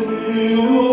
지극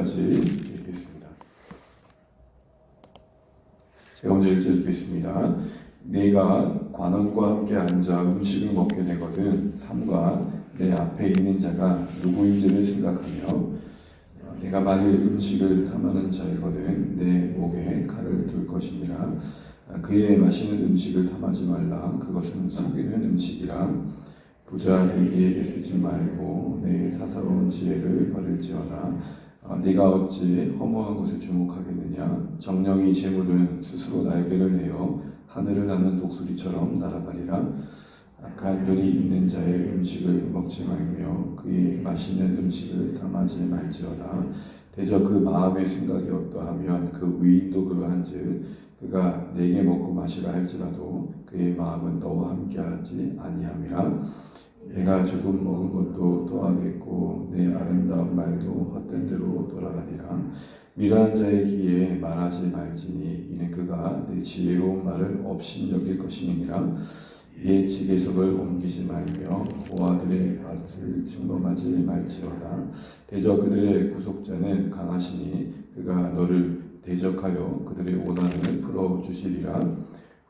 10절까지 읽겠습니다. 제가 먼저 1절 읽겠습니다. 내가 관원과 함께 앉아 음식을 먹게 되거든 삼가 내 앞에 있는 자가 누구인지를 생각하며 내가 만일 음식을 탐하는 자이거든 내 목에 칼을 둘 것이니라 그의 마시는 음식을 탐하지 말라 그것은 속이는 음식이라 부자 되기에게 쓰지 말고 내 사사로운 지혜를 버릴지어다 아, 네가 어찌 허무한 것에 주목하겠느냐? 정령이 재물은 스스로 날개를 내어 하늘을 나는 독수리처럼 날아가리라. 눈이 있는 자의 음식을 먹지 말며 그의 맛있는 음식을 탐하지 말지어다. 대저 그 마음의 생각이 어떠하면 그 위인도 그러한즉 그가 내게 먹고 마시라 할지라도 그의 마음은 너와 함께하지 아니함이라 내가 조금 먹은 것도 또하겠고 내 아름다운 말도 헛된 대로 돌아가리라. 미련한 자의 귀에 말하지 말지니 이는 그가 내 지혜로운 말을 업신여길 것임이니라. 이에 지계석을 옮기지 말며 고아들의 밭을 침범하지 말지어다. 대저 그들의 구속자는 강하시니 그가 너를 대적하여 그들의 원한을 풀어주시리라.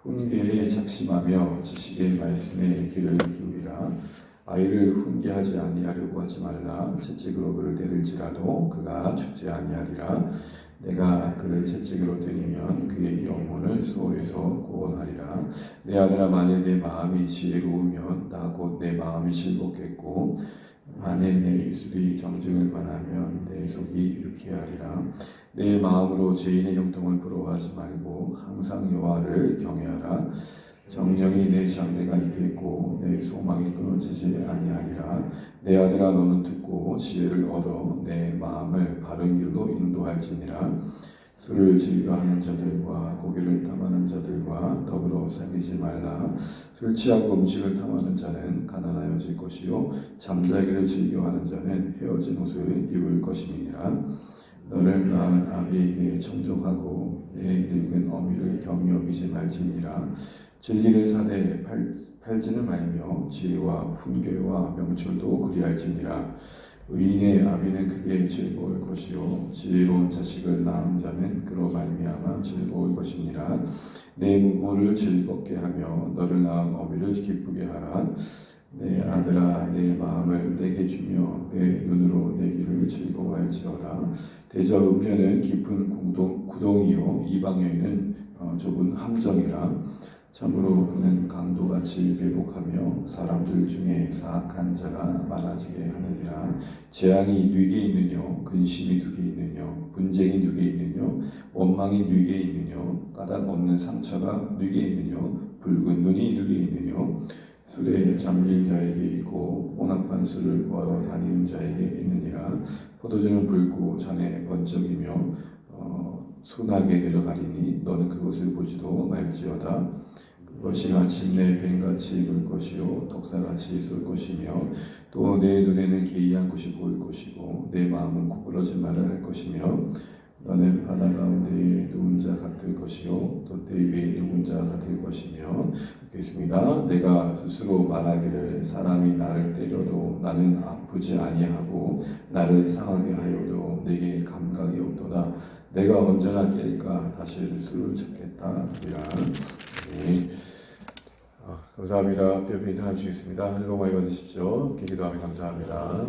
훈계에 작심하며 지식의 말씀에 귀를 기울이라 아이를 훈계하지 아니하려고 하지 말라 채찍으로 그를 때릴지라도 그가 죽지 아니하리라 내가 그를 채찍으로 때리면 그의 영혼을 수호에서 구원하리라. 내 아들아 만일 내 마음이 지혜로우면 나 곧 내 마음이 즐겁겠고 만일 내 입술이 정직을 만하면 내 속이 유쾌하리라. 내 마음으로 죄인의 형통을 부러워하지 말고 항상 여호와를 경외하라. 정령이 내 장대가 있겠고 내 소망이 끊어지지 아니하리라. 내 아들아 너는 듣고 지혜를 얻어 내 마음을 바른 길로 인도할지니라. 술을 즐겨하는 자들과 고기를 탐하는 자들과 더불어 사귀지 말라. 술 취하고 음식을 탐하는 자는 가난하여질 것이요 잠자기를 즐겨하는 자는 헤어진 옷을 입을 것임이니라. 너를 낳은 아비에게 청종하고 내 늙은 어미를 경히 여기지 말지니라. 진리를 사대 팔, 팔지는 말며 지혜와 훈계와 명철도 그리할지니라. 의인의 아비는 그게 즐거울 것이요 지혜로운 자식을 낳은 자는 그로 말미암아 즐거울 것이니라. 내 무모를 즐겁게 하며 너를 낳은 어미를 기쁘게 하라. 내 아들아 내 마음을 내게 주며 내 눈으로 내 길을 즐거워할지어다. 대저 음녀는 깊은 구동, 구덩이요 이방에는 어, 좁은 함정이라. 참으로 그는 강도같이 회복하며 사람들 중에 사악한 자가 많아지게 하느니라. 재앙이 뉘게 있느뇨? 근심이 누게 있느뇨? 분쟁이 누게 있느뇨? 원망이 뉘게 있느뇨? 까닭 없는 상처가 뉘게 있느뇨? 붉은 눈이 누게 있느뇨? 술에 잠긴 자에게 있고 혼합한 술을 구하러 다니는 자에게 있느니라. 포도주는 붉고 잔에 번쩍이며 어, 순하게 내려가리니 너는 그것을 보지도 말지어다 그것이 마침내 뱀같이 익을 것이요 독사같이 쏠 것이며 또 내 눈에는 기이한 것이 보일 것이고 내 마음은 구부러진 말을 할 것이며 너는 바다 가운데에 누운 자 같을 것이요 돛대 위에 누운 자 같을 것이며 읽겠습니다. 내가 스스로 말하기를 사람이 나를 때려도 나는 아프지 아니하고 나를 상하게 하여도 내게 감각이 없도다. 내가 언제나 깰까 다시 술을 찾겠다. 이라. 네. 아, 감사합니다. 대표 인사해 주시겠습니다. 복 많이 받으십시오. 기도하며 감사합니다.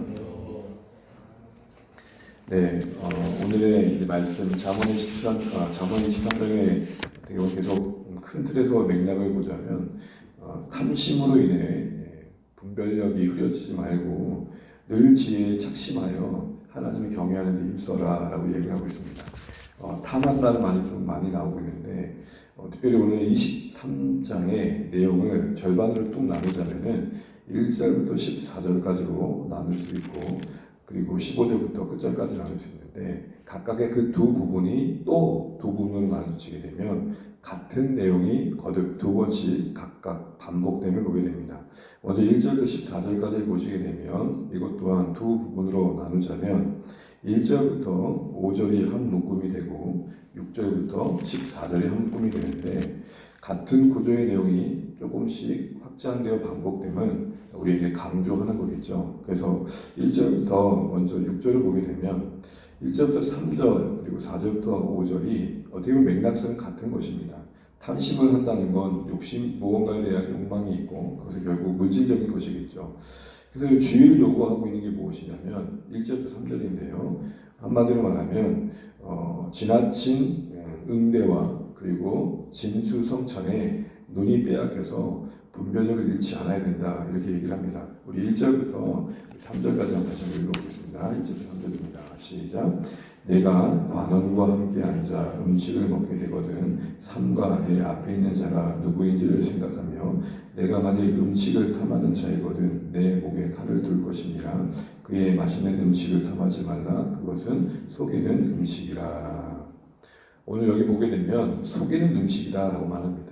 네, 어, 오늘의 말씀 자문의 13, 아, 13장에 어떻게 보면 계속 큰 틀에서 맥락을 보자면 어, 탐심으로 인해 예, 분별력이 흐려지지 말고 늘 지혜에 착심하여 하나님을 경외하는 데 힘써라라고 얘기를 하고 있습니다. 어, 탐한다는 말이 좀 많이 나오고 있는데 어, 특별히 오늘 23장의 내용을 절반으로 뚝 나누자면은 1절부터 14절까지로 나눌 수 있고 그리고 15절부터 끝절까지 나눌 수 있는데 각각의 그 두 부분이 또 두 부분으로 나눠지게 되면 같은 내용이 거듭 두 번씩 각각 반복됨을 보게 됩니다. 먼저 1절부터 14절까지 보시게 되면 이것 또한 두 부분으로 나누자면 1절부터 5절이 한 묶음이 되고 6절부터 14절이 한 묶음이 되는데 같은 구조의 내용이 조금씩 확장되어 반복됨은 우리에게 강조하는 거겠죠. 그래서 1절부터 먼저 6절을 보게 되면 1절부터 3절 그리고 4절부터 5절이 어떻게 보면 맥락상 같은 것입니다. 탐심을 한다는 건 욕심, 무언가에 대한 욕망이 있고 그것은 결국 물질적인 것이겠죠. 그래서 주의를 요구하고 있는 게 무엇이냐면 1절부터 3절인데요. 한마디로 말하면 어, 지나친 응대와 그리고 진수성찬에 눈이 빼앗겨서 분별력을 잃지 않아야 된다 이렇게 얘기를 합니다. 우리 1절부터 3절까지 한번 다시 한번 읽어보겠습니다. 1절부터 3절입니다. 시작. 내가 관원과 함께 앉아 음식을 먹게 되거든 삼가 내 앞에 있는 자가 누구인지를 생각하며 내가 만일 음식을 탐하는 자이거든 내 목에 칼을 둘 것이니라 그의 맛있는 음식을 탐하지 말라 그것은 속이는 음식이라 오늘 여기 보게 되면 속이는 음식이다 라고 말합니다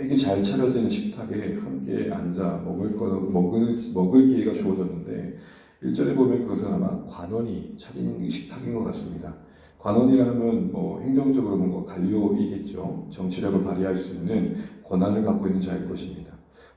되게 잘 차려진 식탁에 함께 앉아 먹을 거 먹을 먹을 기회가 주어졌는데 1절에 보면 그것은 아마 관원이 차린 식탁인 것 같습니다. 관원이라 하면 뭐 행정적으로 뭔가 관료이겠죠. 정치력을 발휘할 수 있는 권한을 갖고 있는 자일 것입니다.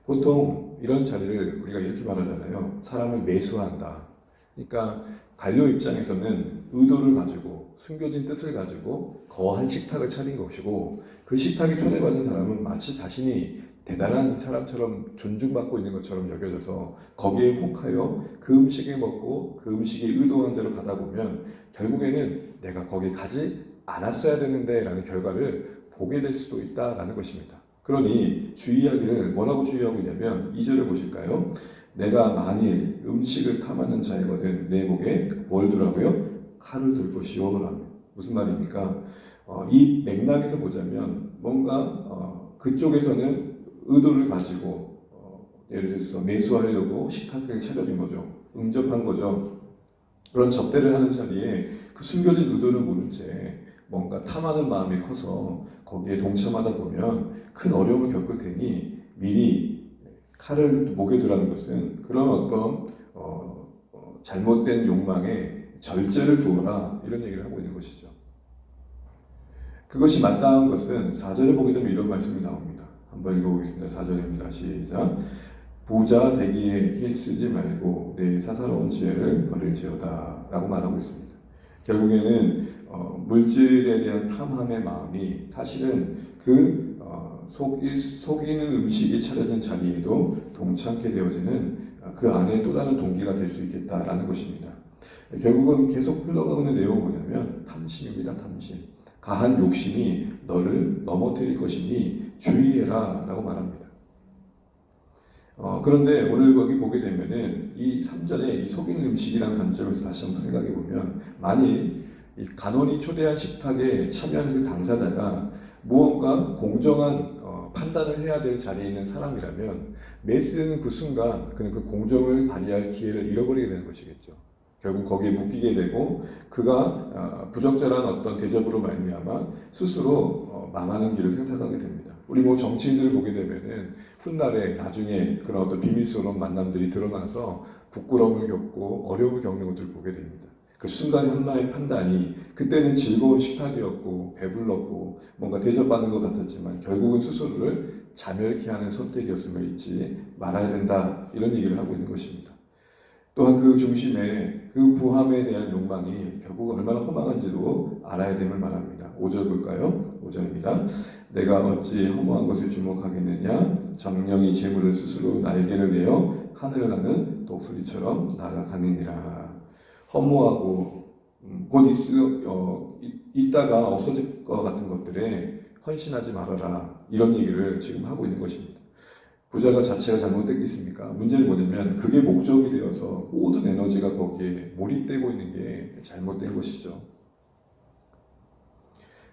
보통 이런 자리를 우리가 이렇게 말하잖아요. 사람을 매수한다. 그러니까 관료 입장에서는 의도를 가지고 숨겨진 뜻을 가지고 거한 식탁을 차린 것이고 그 식탁에 초대받은 사람은 마치 자신이 대단한 사람처럼 존중받고 있는 것처럼 여겨져서 거기에 혹하여 그 음식을 먹고 그 음식이 의도한 대로 가다 보면 결국에는 내가 거기 가지 않았어야 되는데 라는 결과를 보게 될 수도 있다라는 것입니다. 그러니 주의하기를 뭐라고 주의하고 있냐면 2절을 보실까요? 내가 만일 음식을 탐하는 자이거든 내 목에 뭘 두라고요? 칼을 둘 것이요 라며 무슨 말입니까? 어, 이 맥락에서 보자면 뭔가 어, 그쪽에서는 의도를 가지고 어, 예를 들어서 매수하려고 식탁을 차려준 거죠. 응접한 거죠. 그런 접대를 하는 자리에 그 숨겨진 의도를 모른 채 뭔가 탐하는 마음이 커서 거기에 동참하다 보면 큰 어려움을 겪을 테니 미리 칼을 목에 두라는 것은 그런 어떤 어, 어, 잘못된 욕망에 절제를 두어라 이런 얘기를 하고 있는 것이죠. 그것이 마땅한 것은 4절에 보게 되면 이런 말씀이 나옵니다. 한번 읽어보겠습니다. 4절입니다. 시작. 부자 되기에 힘쓰지 말고 내 사사로운 지혜를 버릴지어다 라고 말하고 있습니다. 결국에는 어, 물질에 대한 탐함의 마음이 사실은 그 어, 속이, 속이는 음식이 차려진 자리에도 동참게 되어지는 어, 그 안에 또 다른 동기가 될 수 있겠다라는 것입니다. 결국은 계속 흘러가고 있는 내용은 뭐냐면 탐심입니다. 탐심. 가한 욕심이 너를 넘어뜨릴 것이니 주의해라 라고 말합니다. 어, 그런데 오늘 거기 보게 되면은 이 3절에 이 속이는 음식이라는 관점에서 다시 한번 생각해 보면 만일 이 간원이 초대한 식탁에 참여하는 그 당사자가 무언가 공정한 어, 판단을 해야 될 자리에 있는 사람이라면 메시는 그 순간 그는 그 공정을 발휘할 기회를 잃어버리게 되는 것이겠죠. 결국 거기에 묶이게 되고 그가 어, 부적절한 어떤 대접으로 말미암아 스스로 어, 망하는 길을 선택하게 됩니다. 우리 뭐 정치인들을 보게 되면은 훗날에 나중에 그런 어떤 비밀스러운 만남들이 드러나서 부끄러움을 겪고 어려움을 겪는 것들을 보게 됩니다. 그 순간 현나의 판단이 그때는 즐거운 식탁이었고 배불렀고 뭔가 대접받는 것 같았지만 결국은 스스로를 자멸케 하는 선택이었음을 잊지 말아야 된다 이런 얘기를 하고 있는 것입니다. 또한 그 중심에 그 부함에 대한 욕망이 결국 얼마나 허망한지도 알아야 됨을 말합니다. 5절 볼까요? 5절입니다. 내가 어찌 허무한 것을 주목하겠느냐? 정령이 재물을 스스로 날개를 내어 하늘을 나는 독수리처럼 날아가느니라. 허무하고 음, 곧 있을, 어, 있다가 없어질 것 같은 것들에 헌신하지 말아라. 이런 얘기를 지금 하고 있는 것입니다. 부자가 자체가 잘못됐겠습니까? 문제는 뭐냐면 그게 목적이 되어서 모든 에너지가 거기에 몰입되고 있는 게 잘못된 것이죠.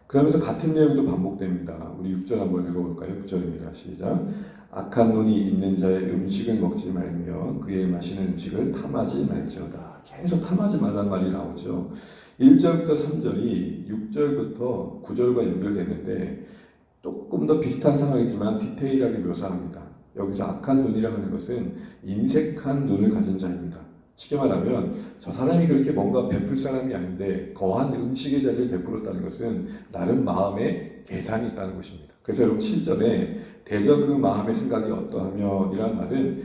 그러면서 같은 내용도 반복됩니다. 우리 6절 한번 읽어볼까요? 6절입니다. 시작. 악한 눈이 있는 자의 음식을 먹지 말며 그의 마시는 음식을 탐하지 말지어다. 계속 탐하지 말란 말이 나오죠. 1절부터 3절이 6절부터 9절과 연결되는데 조금 더 비슷한 상황이지만 디테일하게 묘사합니다. 여기서 악한 눈이라 하는 것은 인색한 눈을 가진 자입니다. 쉽게 말하면 저 사람이 그렇게 뭔가 베풀 사람이 아닌데 거한 음식의 자리를 베풀었다는 것은 나름 마음에 계산이 있다는 것입니다. 그래서 여러분 7절에 대저 그 마음의 생각이 어떠하면 이란 말은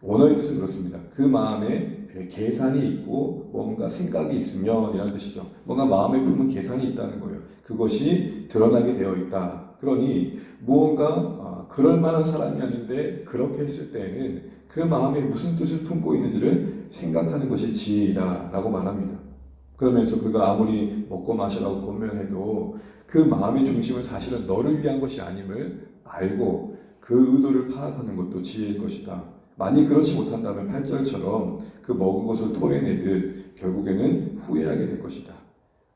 원어의 뜻은 그렇습니다. 그 마음에 계산이 있고 뭔가 생각이 있으면 이라는 뜻이죠. 뭔가 마음에 품은 계산이 있다는 거예요. 그것이 드러나게 되어 있다. 그러니 무언가 그럴 만한 사람이 아닌데 그렇게 했을 때에는 그 마음에 무슨 뜻을 품고 있는지를 생각하는 것이 지혜이다라고 말합니다. 그러면서 그가 아무리 먹고 마시라고 권면해도 그 마음의 중심은 사실은 너를 위한 것이 아님을 알고 그 의도를 파악하는 것도 지혜일 것이다. 만약 그렇지 못한다면 8절처럼 그 먹은 것을 토해내듯 결국에는 후회하게 될 것이다.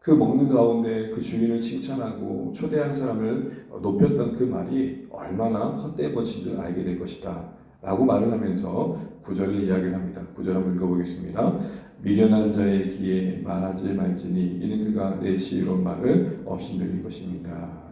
그 먹는 가운데 그 주인을 칭찬하고 초대하는 사람을 높였던 그 말이 얼마나 헛되이 번진 줄 알게 될 것이다. 라고 말을 하면서 구절을 이야기를 합니다. 구절 한번 읽어보겠습니다. 미련한 자의 귀에 말하지 말지니 이는 그가 내 지혜로운 말을 없이 늘릴 것입니다.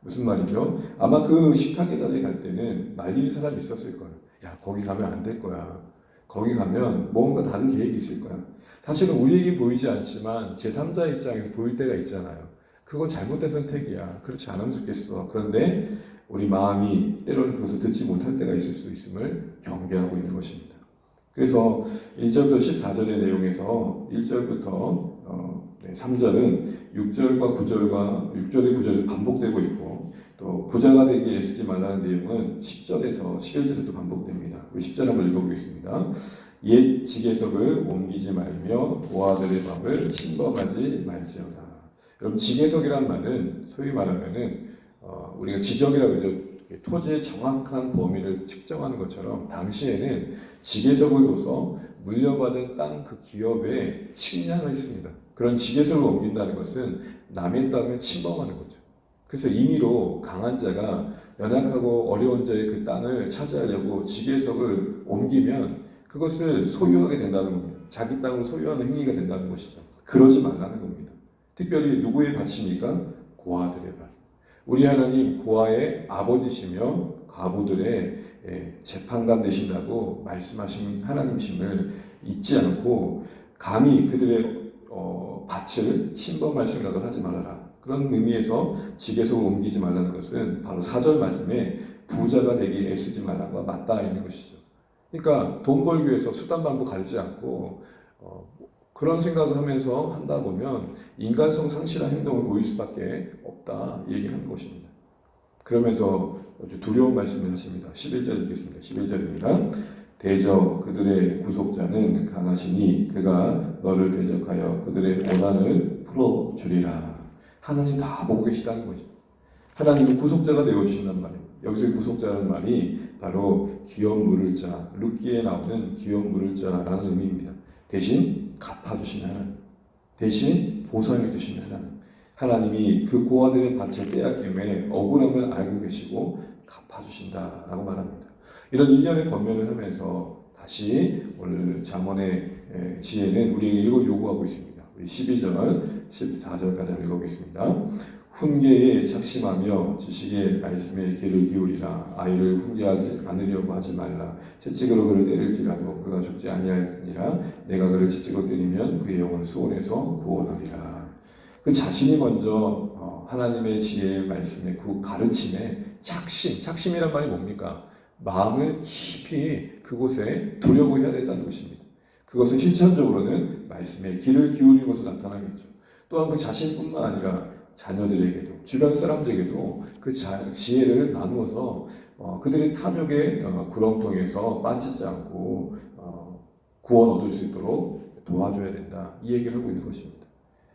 무슨 말이죠? 아마 그 식탁에 자리에 갈 때는 말리는 사람이 있었을 거예요. 야, 거기 가면 안 될 거야. 거기 가면 뭔가 다른 계획이 있을 거야. 사실은 우리에게 보이지 않지만 제3자 입장에서 보일 때가 있잖아요. 그건 잘못된 선택이야. 그렇지 않으면 좋겠어. 그런데 우리 마음이 때로는 그것을 듣지 못할 때가 있을 수 있음을 경계하고 있는 것입니다. 그래서 1절부터 14절의 내용에서 1절부터 어, 네, 3절은 6절과 9절과 6절의 9절이 반복되고 있고 또 부자가 되기 애쓰지 말라는 내용은 10절에서 11절에도 반복됩니다. 우리 10절 한번 읽어보겠습니다. 옛 지계석을 옮기지 말며 고아들의 밥을 침범하지 말지어다. 그럼 지계석이란 말은 소위 말하면은 어, 우리가 지적이라고 그러죠. 토지의 정확한 범위를 측정하는 것처럼 당시에는 지계석을 둬서 물려받은 땅 그 기업에 측량을 했습니다. 그런 지계석을 옮긴다는 것은 남의 땅을 침범하는 거죠. 그래서 임의로 강한 자가 연약하고 어려운 자의 그 땅을 차지하려고 지계석을 옮기면 그것을 소유하게 된다는 겁니다. 자기 땅을 소유하는 행위가 된다는 것이죠. 그러지 말라는 겁니다. 특별히 누구의 밭입니까? 고아들의 밭. 우리 하나님 고아의 아버지시며 과부들의 예, 재판관 되신다고 말씀하신 하나님심을 잊지 않고 감히 그들의 어, 밭을 침범할 생각을 하지 말아라. 그런 의미에서 지계석을 옮기지 말라는 것은 바로 사절 말씀에 부자가 되기 애쓰지 말라가 맞닿아 있는 것이죠. 그러니까 돈 벌기 위해서 수단 방법 가리지 않고 어, 그런 생각을 하면서 한다 보면 인간성 상실한 행동을 보일 수밖에 없다 이 얘기를 하는 것입니다. 그러면서 아주 두려운 말씀을 하십니다. 11절 읽겠습니다. 11절입니다. 대저 그들의 구속자는 강하시니 그가 너를 대적하여 그들의 고난을 풀어주리라. 하나님 다 보고 계시다는 거죠. 하나님은 구속자가 되어 주신단 말이에요. 여기서 구속자라는 말이 바로 기업 물을 자, 룻기에 나오는 기업 물을 자라는 의미입니다. 대신 갚아주시는 하나님, 대신 보상해 주시는 하나님. 하나님이 그 고아들의 밭을 빼앗김에 억울함을 알고 계시고 갚아주신다라고 말합니다. 이런 일련의 권면을 하면서 다시 오늘 에, 지혜는 우리에게 이걸 요구하고 있습니다. 우리 12절, 14절까지 읽어보겠습니다. 훈계에 착심하며 지식의 말씀에 귀를 기울이라. 아이를 훈계하지 않으려고 하지 말라. 채찍으로 그를 때릴지라도 그가 죽지 아니하니라. 내가 그를 채찍으로 때리면 그의 영혼을 수원에서 구원하리라. 그 자신이 먼저 어, 하나님의 지혜의 말씀에 그 가르침에 착심 착심이란 말이 뭡니까? 마음을 깊이 그곳에 두려고 해야 된다는 것입니다 그것은 실천적으로는 말씀에 귀를 기울이는 것으로 나타나겠죠 또한 그 자신뿐만 아니라 자녀들에게도 주변 사람들에게도 그 자, 지혜를 나누어서 어, 그들의 탐욕의 어, 구렁텅이에서 빠지지 않고 어, 구원 얻을 수 있도록 도와줘야 된다 이 얘기를 하고 있는 것입니다.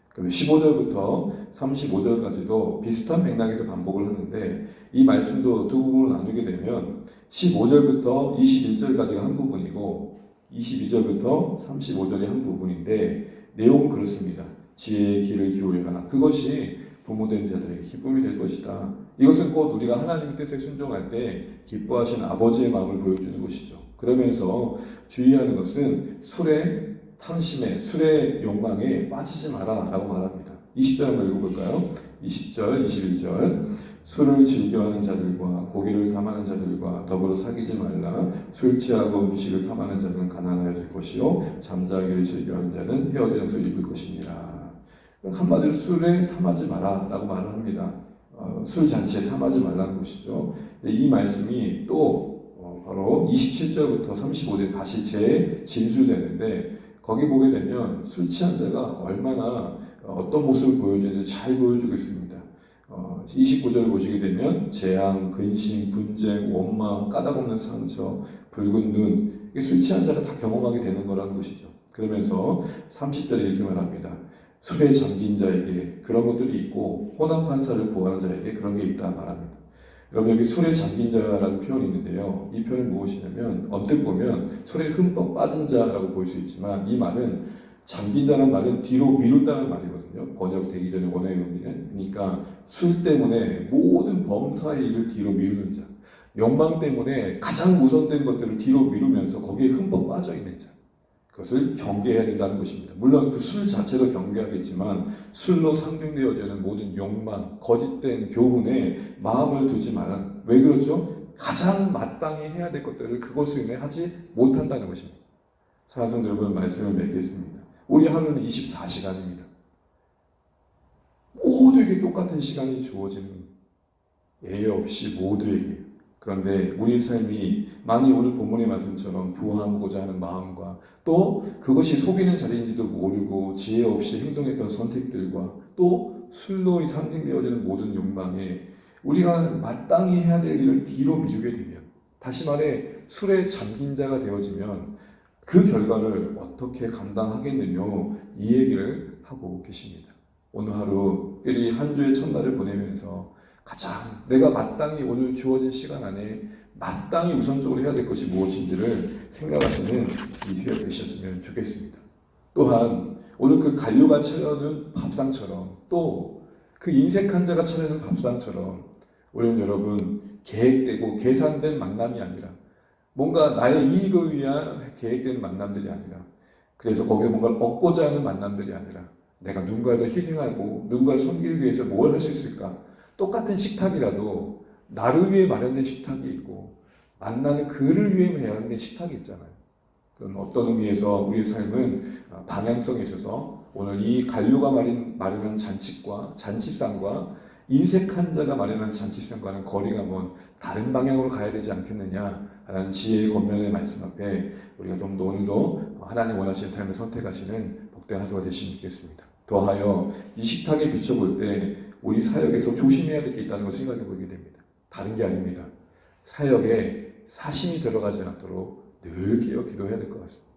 그럼 15절부터 35절까지도 비슷한 맥락에서 반복을 하는데 이 말씀도 두 부분을 나누게 되면 15절부터 21절까지가 한 부분이고 22절부터 35절이 한 부분인데 내용은 그렇습니다. 지혜의 귀를 기울여라. 그것이 부모된 자들에게 기쁨이 될 것이다. 이것은 곧 우리가 하나님 뜻에 순종할 때 기뻐하신 아버지의 마음을 보여주는 것이죠. 그러면서 주의하는 것은 술의 탐심에, 술의 욕망에 빠지지 마라 라고 말합니다. 20절 한번 읽어볼까요? 20절, 21절. 술을 즐겨하는 자들과 고기를 탐하는 자들과 더불어 사귀지 말라. 술 취하고 음식을 탐하는 자는 가난하여질 것이요. 잠자기를 즐겨하는 자는 헤어진 옷을 입을 것이니라. 한마디로 술에 탐하지 마라 라고 말을 합니다. 어, 술 잔치에 탐하지 말라는 것이죠. 이 말씀이 또 어, 바로 27절부터 35절 다시 재진술되는데 거기 보게 되면 술 취한 자가 얼마나 어떤 모습을 보여주는지 잘 보여주고 있습니다. 어, 29절을 보시게 되면 재앙, 근심, 분쟁, 원망, 까닭없는 상처, 붉은 눈, 이게 술 취한 자가 다 경험하게 되는 거라는 것이죠. 그러면서 30절에 이렇게 말합니다. 술에 잠긴 자에게 그런 것들이 있고 호남 판사를 구하는 자에게 그런 게 있다 말합니다. 여러분 여기 술에 잠긴 자라는 표현이 있는데요. 이 표현은 무엇이냐면 언뜻 보면 술에 흠뻑 빠진 자라고 볼 수 있지만 이 말은 잠긴 자는 말은 뒤로 미룬다는 말이거든요. 번역되기 전에 원어의 의미는 그러니까 술 때문에 모든 범사의 일을 뒤로 미루는 자, 욕망 때문에 가장 우선된 것들을 뒤로 미루면서 거기에 흠뻑 빠져 있는 자. 그것을 경계해야 된다는 것입니다. 물론 그 술 자체도 경계하겠지만 술로 상징되어지는 모든 욕망, 거짓된 교훈에 마음을 두지 말아. 왜 그러죠? 가장 마땅히 해야 될 것들을 그것을 위해 하지 못한다는 것입니다. 사랑하는 여러분 말씀을 맺겠습니다. 우리 하루는 24시간입니다. 모두에게 똑같은 시간이 주어지는 예외 없이 모두에게 그런데 우리 삶이 많이 오늘 본문의 말씀처럼 부하고자 하는 마음과 또 그것이 속이는 자리인지도 모르고 지혜 없이 행동했던 선택들과 또 술로 상징되어지는 모든 욕망에 우리가 마땅히 해야 될 일을 뒤로 미루게 되면 다시 말해 술에 잠긴 자가 되어지면 그 결과를 어떻게 감당하겠느냐 이 얘기를 하고 계십니다. 오늘 하루 가족끼리 한 주의 첫날을 보내면서 가장 내가 마땅히 오늘 주어진 시간 안에 마땅히 우선적으로 해야 될 것이 무엇인지를 생각하시는 이 기회가 되셨으면 좋겠습니다. 또한 오늘 그 관료가 차려는 밥상처럼 또 그 인색한 자가 차려는 밥상처럼 우리는 여러분 계획되고 계산된 만남이 아니라 뭔가 나의 이익을 위한 계획된 만남들이 아니라 그래서 거기에 뭔가를 얻고자 하는 만남들이 아니라 내가 누군가를 더 희생하고 누군가를 섬기기 위해서 뭘 할 수 있을까? 똑같은 식탁이라도 나를 위해 마련된 식탁이 있고 만나는 그를 위해 마련된 식탁이 있잖아요. 그런 어떤 의미에서 우리의 삶은 어, 방향성에 있어서 오늘 이 관료가 마련, 마련한 잔치과 잔치상과 인색 한 자가 마련한 잔치상과는 거리가 먼 다른 방향으로 가야 되지 않겠느냐라는 지혜의 권면의 말씀 앞에 우리가 좀 더 오늘도 하나님 원하시는 삶을 선택하시는 복된 하루가 되시면 좋겠습니다. 더하여 이 식탁에 비춰볼 때 우리 사역에서 조심해야 될 게 있다는 걸 생각해 보게 됩니다. 다른 게 아닙니다. 사역에 사심이 들어가지 않도록 늘 깨어 기도해야 될 것 같습니다.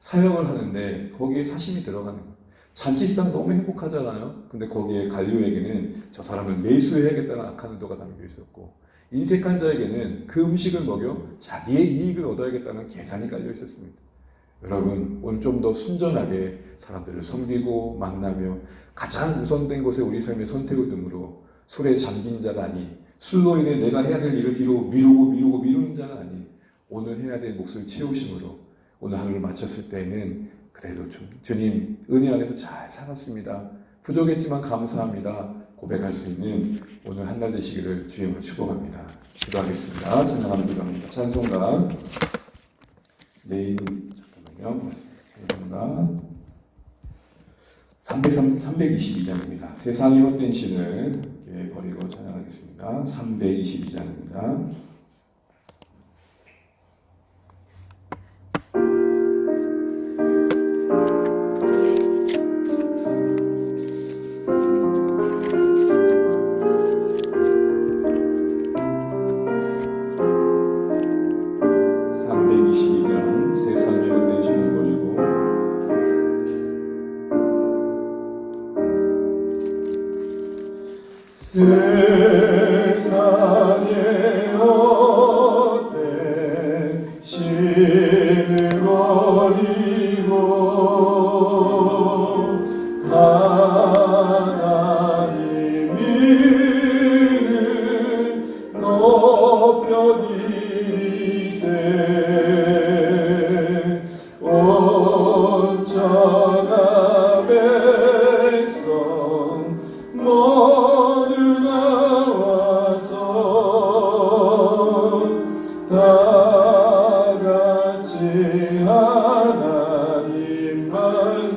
사역을 하는데 거기에 사심이 들어가는 것. 잔치상 너무 행복하잖아요. 근데 거기에 관료에게는 저 사람을 매수해야겠다는 악한 의도가 담겨 있었고, 인색한 자에게는 그 음식을 먹여 자기의 이익을 얻어야겠다는 계산이 깔려 있었습니다. 여러분, 오늘 좀 더 순전하게 사람들을 섬기고 만나며 가장 우선된 곳에 우리 삶의 선택을 둠으로 술에 잠긴 자가 아닌 술로 인해 내가 해야 될 일을 뒤로 미루고 미루고 미루는 자가 아닌 오늘 해야 될 몫을 채우심으로 오늘 하루를 마쳤을 때에는 그래도 주, 주님 은혜 안에서 잘 살았습니다. 부족했지만 감사합니다. 고백할 수 있는 오늘 한 날 되시기를 주임으로 축복합니다. 기도하겠습니다. 찬양하는 기도합니다. 찬송가 내일 찬송가 300, 322장입니다. 세상이 헛된 신을 버리고 찬양하겠습니다. 322장입니다.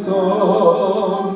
섬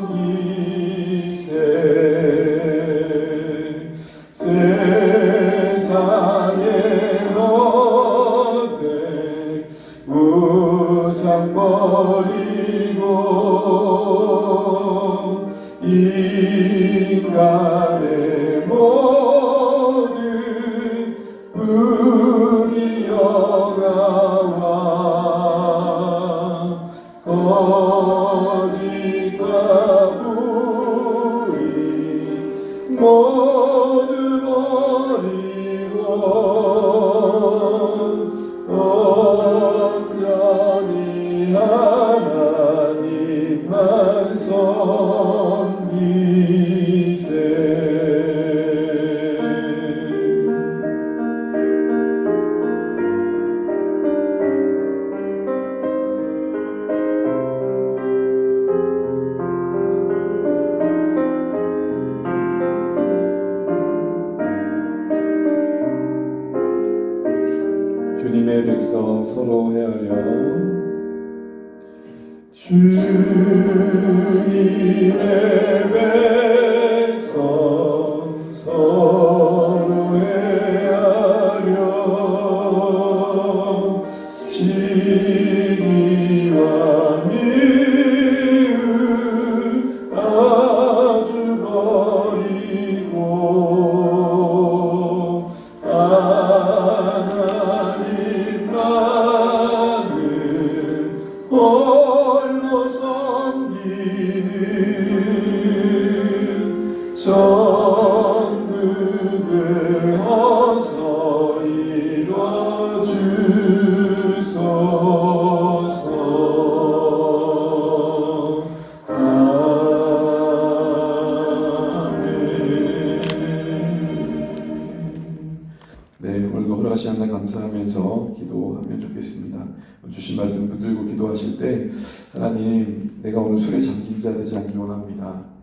홀로 섬기는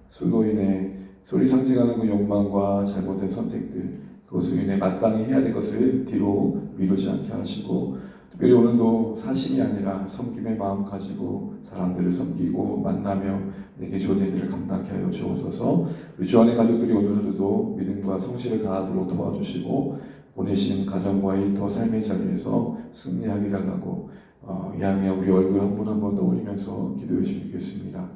술로 인해 술이 상징하는 그 욕망과 잘못된 선택들, 그것으로 인해 마땅히 해야 될 것을 뒤로 미루지 않게 하시고 특별히 오늘도 사심이 아니라 섬김의 마음 가지고 사람들을 섬기고 만나며 내게 주어진 일을 감당케 하여 주옵소서 우리 주 안의 가족들이 오늘 하루도 믿음과 성실을 다하도록 도와주시고 보내신 가정과 일터 삶의 자리에서 승리하게 달라고 어, 이하며 우리 얼굴 한 분 한번 떠올리면서 기도해 주시겠습니다.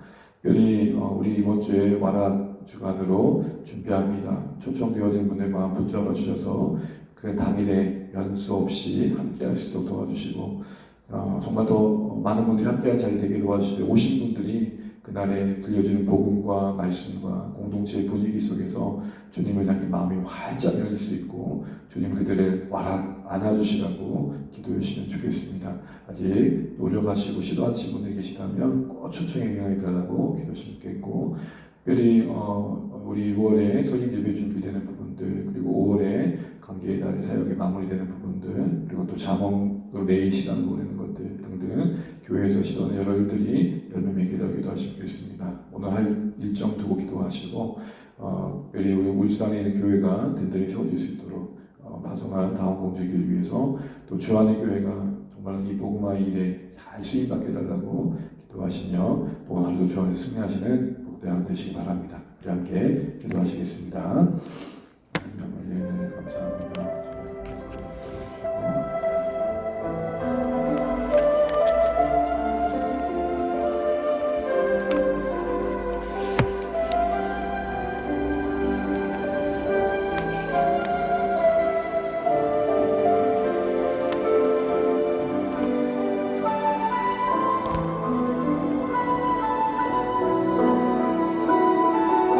특별히 어, 우리 이번 주에 와락 주간으로 준비합니다. 초청되어진 분들 마음 붙잡아 주셔서 그 당일에 연수 없이 함께 할 수 있도록 도와주시고 어, 정말 더 많은 분들이 함께한 자리 되게 도와주시되 오신 분들이 그날에 들려주는 복음과 말씀과 공동체의 분위기 속에서 주님을 향해 마음이 활짝 열릴 수 있고 주님 그들을 와락 안아주시라고 기도해 주시면 좋겠습니다. 아직 노력하시고 시도하신 분들 계시다면 꼭 영향이 달라고 기도해 주시면 좋겠고 특별히 어, 우리 6월에 서임 예배 준비되는 부분들 그리고 5월에 관계의 달의 사역이 마무리되는 부분들 그리고 또 자몽 매일 시간을 보내는 것들 교회에서 시도하는 여러 일들이 열매 맺게 되기도 기도하시면 좋겠습니다. 오늘 할 일정 두고 기도하시고 어, 우리 울산에 있는 교회가 든든히 세워질 수 있도록 어, 파송한 다음 공주기를 위해서 또 주안의 교회가 정말 이 복음화 일에 잘 쓰임받게 달라고 기도하시며 또 오늘 하루도 주 안에서 승리하시는 복된 하루 되시기 바랍니다. 함께 기도하시겠습니다.